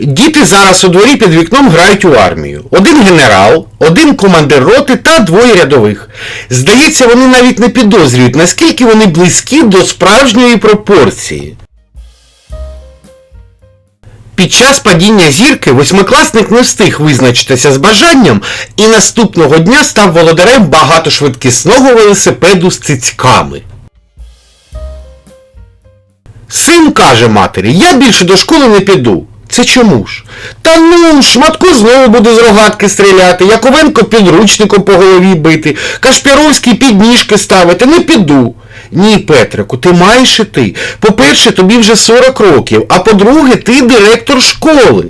Діти зараз у дворі під вікном грають у армію. Один генерал, один командир роти та двоє рядових. Здається, вони навіть не підозрюють, наскільки вони близькі до справжньої пропорції. Під час падіння зірки восьмикласник не встиг визначитися з бажанням і наступного дня став володарем багатошвидкісного велосипеду з цицьками. Син каже матері, я більше до школи не піду. Це чому ж? Та ну, шматко знову буде з рогатки стріляти, Яковенко підручником по голові бити, Кашпіровський підніжки ставити, не піду. Ні, Петрику, ти маєш іти. По-перше, тобі вже 40 років, а по-друге, ти директор школи.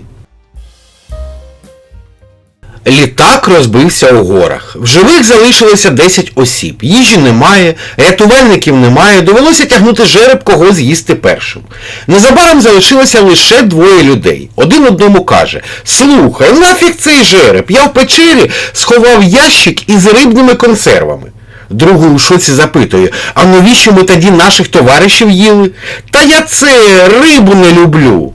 Літак розбився у горах. В живих залишилося 10 осіб. Їжі немає, рятувальників немає, довелося тягнути жереб кого з'їсти першим. Незабаром залишилося лише двоє людей. Один одному каже: Слухай, нафіг цей жереб, я в печері сховав ящик із рибними консервами. Другий у шоці запитує, а навіщо ми тоді наших товаришів їли? Та я це рибу не люблю.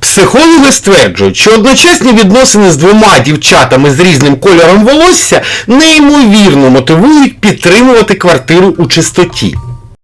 Психологи стверджують, що одночасні відносини з двома дівчатами з різним кольором волосся неймовірно мотивують підтримувати квартиру у чистоті.